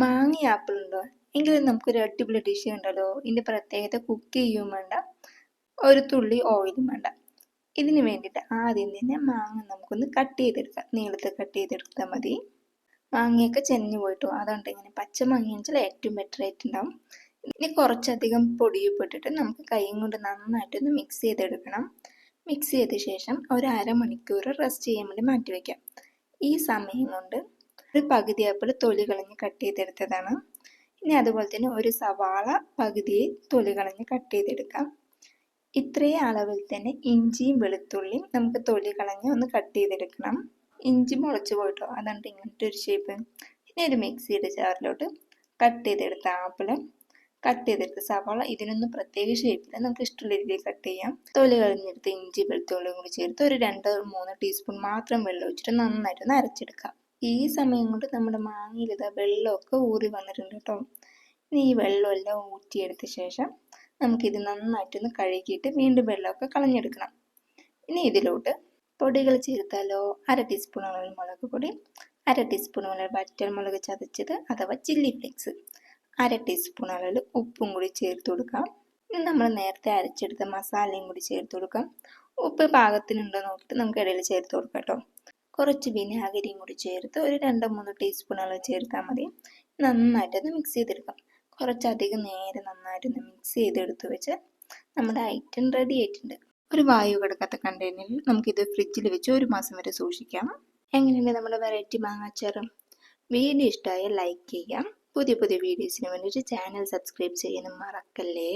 മാങ്ങ ആപ്പിൾ ഉണ്ടോ എങ്കിലും നമുക്കൊരു അടിപൊളി ഡിഷ് ഉണ്ടല്ലോ. ഇതിന്റെ പ്രത്യേകത കുക്ക് ചെയ്യും വേണ്ട. ഒരു തുള്ളി ഓയിലും വേണ്ട. ഇതിന് വേണ്ടിയിട്ട് ആദ്യം തന്നെ മാങ്ങ നമുക്കൊന്ന് കട്ട് ചെയ്തെടുക്കാം. നീളത്തിൽ കട്ട് ചെയ്തെടുത്താൽ മതി. മാങ്ങയൊക്കെ ചെന്ന് പോയിട്ടു. അതുകൊണ്ട് ഇങ്ങനെ പച്ച മാങ്ങ വെച്ചാൽ ഏറ്റവും ബെറ്റർ ആയിട്ടുണ്ടാവും. ഇനി കുറച്ചധികം പൊടിയിട്ടിട്ട് നമുക്ക് കൈയും കൊണ്ട് നന്നായിട്ടൊന്ന് മിക്സ് ചെയ്തെടുക്കണം. മിക്സ് ചെയ്ത ശേഷം ഒരു അരമണിക്കൂർ റെസ്റ്റ് ചെയ്യാൻ വേണ്ടി മാറ്റി വയ്ക്കാം ഈ സമയം കൊണ്ട് ഒരു പകുതി ആപ്പിൾ തൊലി കളഞ്ഞ് കട്ട് ചെയ്തെടുത്തതാണ്. ഇനി അതുപോലെ തന്നെ ഒരു സവാള പകുതിയെ തൊലി കളഞ്ഞ് കട്ട് ചെയ്തെടുക്കാം. ഇത്രയും അളവിൽ തന്നെ ഇഞ്ചിയും വെളുത്തുള്ളിയും നമുക്ക് തൊലി കളഞ്ഞ് ഒന്ന് കട്ട് ചെയ്തെടുക്കണം. ഇഞ്ചി മുളച്ച് പോയിട്ടോ? അതാണ് ഇങ്ങനത്തെ ഒരു ഷേപ്പ് ഇനി ഒരു മിക്സിയുടെ ജാറിലോട്ട് കട്ട് ചെയ്തെടുത്ത ആപ്പിൾ കട്ട് ചെയ്തെടുത്ത സവാള. ഇതിനൊന്നും പ്രത്യേക ഷേപ്പിൽ നമുക്ക് ഇഷ്ടമുള്ള രീതിയിൽ കട്ട് ചെയ്യാം. തൊലി കളഞ്ഞെടുത്ത് ഇഞ്ചി വെളുത്തുള്ളിയും കൂടി ചേർത്ത് ഒരു രണ്ട് മൂന്ന് ടീസ്പൂൺ മാത്രം വെള്ളം ഒഴിച്ചിട്ട് നന്നായിട്ടൊന്ന് അരച്ചെടുക്കാം. ഈ സമയം കൊണ്ട് നമ്മുടെ മാങ്ങയിൽ വെള്ളമൊക്കെ ഊറി വന്നിട്ടുണ്ട് കേട്ടോ. ഇനി ഈ വെള്ളമെല്ലാം ഊറ്റിയെടുത്ത ശേഷം നമുക്കിത് നന്നായിട്ടൊന്ന് കഴുകിയിട്ട് വീണ്ടും വെള്ളമൊക്കെ കളഞ്ഞെടുക്കണം. ഇനി ഇതിലോട്ട് പൊടികൾ ചേർത്താലോ അര ടീസ്പൂൺ മുളക് പൊടി അര ടീസ്പൂൺ അളവിൽ വറ്റൽ മുളക് ചതച്ചത് അഥവാ ചില്ലി ഫ്ലേക്സ് അര ടീസ്പൂൺ ഉപ്പും കൂടി ചേർത്ത് കൊടുക്കാം. ഇനി നമ്മൾ നേരത്തെ അരച്ചെടുത്ത മസാലയും കൂടി ചേർത്ത് കൊടുക്കാം. ഉപ്പ് പാകത്തിനുണ്ടോ നോക്കിയിട്ട് നമുക്ക് ഇടയിൽ ചേർത്ത് കൊടുക്കാം കേട്ടോ. കുറച്ച് വിനാഗിരിയും കൂടി ചേർത്ത് ഒരു രണ്ടോ മൂന്നോ അളവ് ചേർത്താൽ മതി. നന്നായിട്ടൊന്ന് മിക്സ് ചെയ്തെടുക്കാം. കുറച്ചധികം നേരം നന്നായിട്ടൊന്ന് മിക്സ് ചെയ്തെടുത്ത് വെച്ച് നമ്മുടെ ഐറ്റം റെഡി ആയിട്ടുണ്ട്. ഒരു വായു കിടക്കാത്ത കണ്ടെയ്നറിൽ നമുക്കിത് ഫ്രിഡ്ജിൽ വെച്ച് ഒരു മാസം വരെ സൂക്ഷിക്കാം. എങ്ങനെയുണ്ട് നമ്മുടെ വെറൈറ്റി മാങ്ങാച്ചാറും? വീഡിയോ ഇഷ്ടമായ ലൈക്ക് ചെയ്യാം. പുതിയ പുതിയ വീഡിയോസിന് വേണ്ടിയിട്ട് ചാനൽ സബ്സ്ക്രൈബ് ചെയ്യാനും മറക്കല്ലേ?